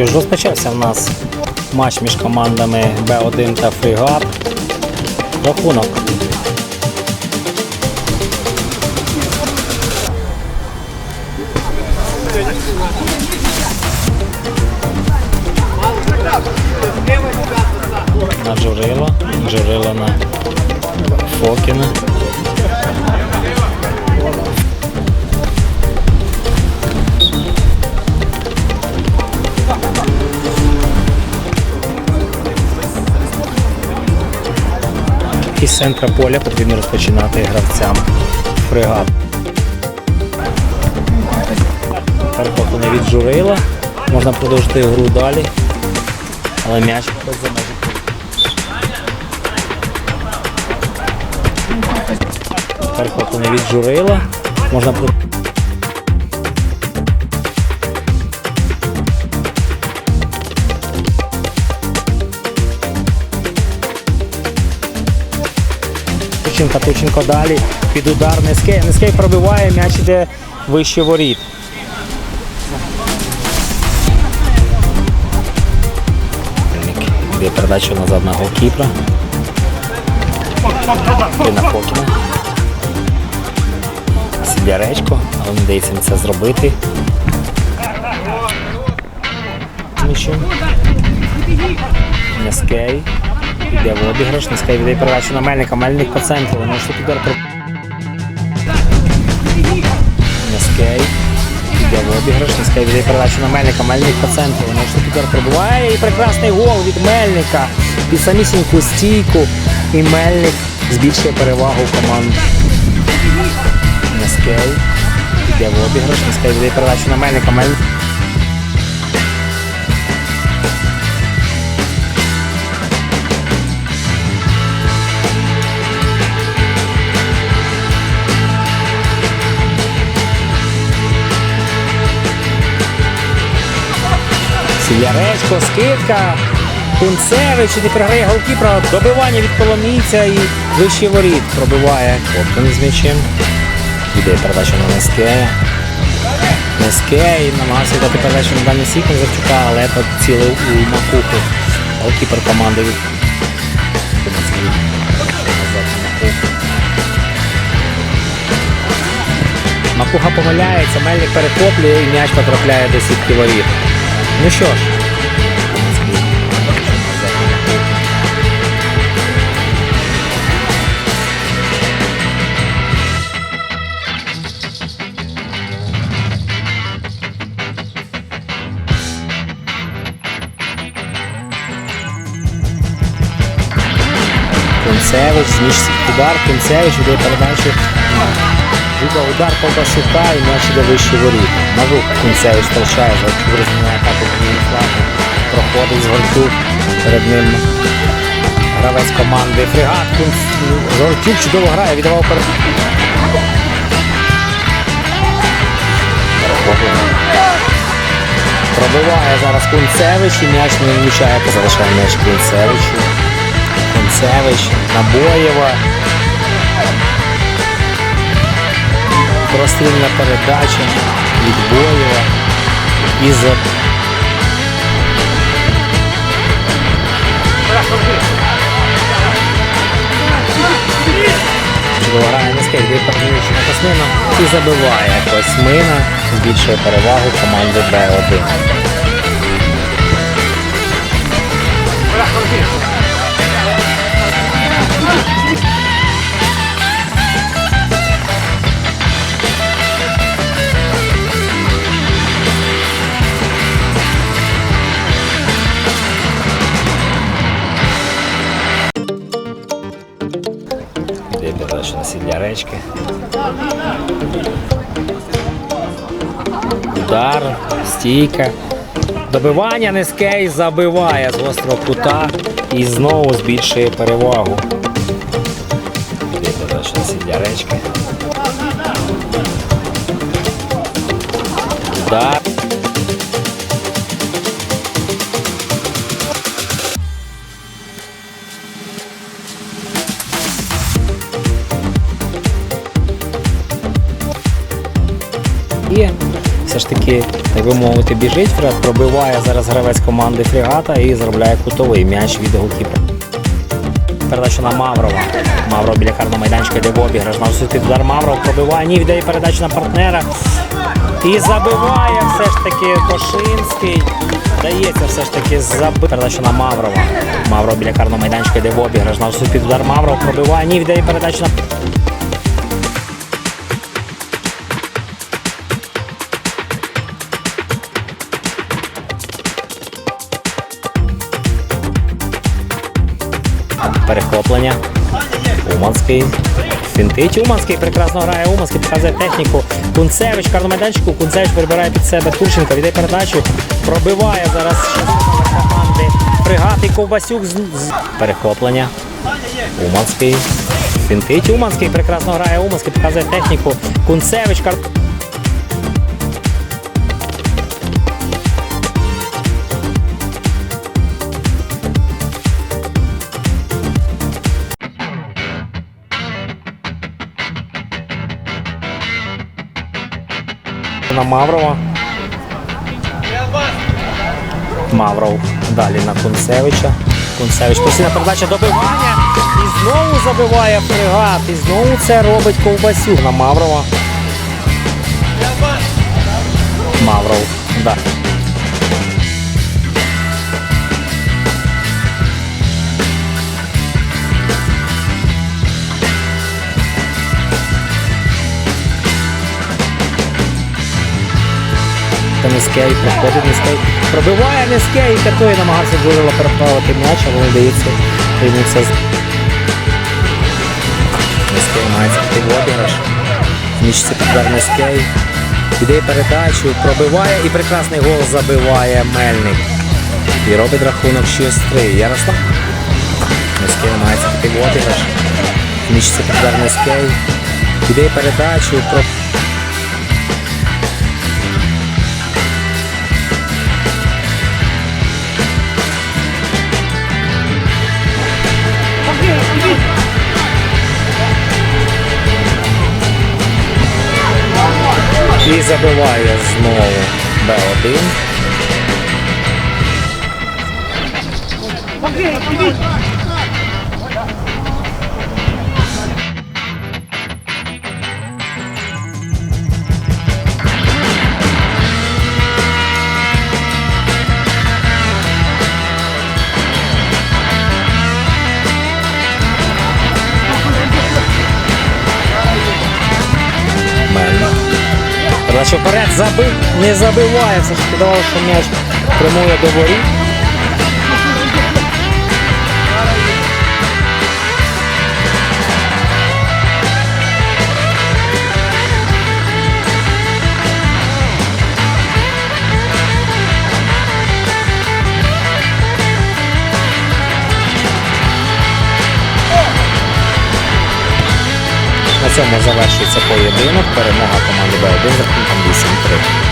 Що ж, розпочався в нас матч між командами Б1 та Фрігат. Рахунок. На Джурило, Джурило на Фокіна. Із центра поля потрібно розпочинати гравцям фрегат. Перехоплення від Журила. Можна продовжити гру далі. Але м'яч виходить за межі. Перехоплення від Журила. Можна продовжити. Тученко, Тученко далі. Під удар Нескей. Нескей пробиває, м'яч іде вище воріт. Йде передача назад на голкіпра. І на Фокіна. Сідяречко, але не дається це зробити. Нічим. Нескей. Йде в обіграш, Нескей віддає передачу на Мельника, Мельник по центру, вони йшли удар про... Йде в обіграш, Нескей віддає передачу на Мельника, Мельник по центру, вони йшли удар пробуває і прекрасний гол від Мельника під самісіньку стійку. І Мельник збільшує перевагу команд. Нескей. Йде в обіграш, Нескей віддає передачу на Мельника, Мельник. Сіляречко, скидка. Кунцевич і програє голкіпера. Добивання від Коломійця і вище воріт пробиває Коптин з м'ячем. Іде передача на Нескея. Нескей намагався дати передачу на дальній сік Зарчука, але поцілив у макуху. Голкіпер команди від. Макуха помиляється, Мельник перехоплює і м'яч потрапляє до сітки воріт. Ну що ж. Кінцевич, зніж удар, Кінцевич віддає передачу. Люба удар Колбасюка і м'яч іде вище воріт. Мажук Кінцевич втрачає, Гольчук розміняє атаку з. Проходить з Гольчук. Перед ним гравець команди Фрегат. Кунц- чудово грає, віддавав перед. Пробиває зараз Кунцевич і м'яч не влучає, залишає м'яч Кунцевичу. Кунцевич, Набоєва. Прострільна передача від Боєва. І за... Грає на скейт, передаючи на Космина і забиває Космина, збільшує перевагу команди Б1. На. Удар, стійка. Добивання Нескей забиває з гострого кута і знову збільшує перевагу. Удар. І Все ж таки, так би мовити, біжить пробиває зараз гравець команди фрегата і заробляє кутовий м'яч від голкіпера. Передача на Маврова. Мавров біля карного майданчика йде в обіграш. На під удар Мавров пробиває. Ні, віддає передачу на партнера. І забиває все ж таки Кошинський. Дається все ж таки забити. Передача на Маврова. Мавров біля карного майданчика йде в обіграш. На під удар Мавров пробиває. Ні, віддає передачу на перехоплення. Уманський. Фінтить Уманський прекрасно грає. Уманський показує техніку. Кунцевич, майданчику. Кунцевич перебирає під себе Турченка, віддає передачу. Пробиває зараз команди. Фрегат Ковбасюк з, перехоплення. Уманський. Фінтить Уманський прекрасно грає. Уманський показує техніку. Кунцевич, кар... на Маврова. Мавров далі на Кунцевича. Кунцевич постійна передача добивання. І знову забиває фрегат. І знову це робить Ковбасюк на Маврова. Мавров. Да. Та Низкей проходить Низкей. Пробиває Низкей, і Катої намагався Гурила переправити м'яч, але не приймутися з. Низкей має піти обіграш. Мічиться піддар Низкей. Віддає передачу, пробиває і прекрасний гол забиває Мельник. І робить рахунок 6-3. Ярослав. Намагається піти в обіграш. Мічиться піддар Низкей. Віддає передачу, про... І забиває знову Б1. Мельник. Передача вперед забив, не забиває. Все ж подавало, що м'яч прямує до воріт. Цьому завершується поєдинок. Перемога команди Б1 за рахунком 8-3.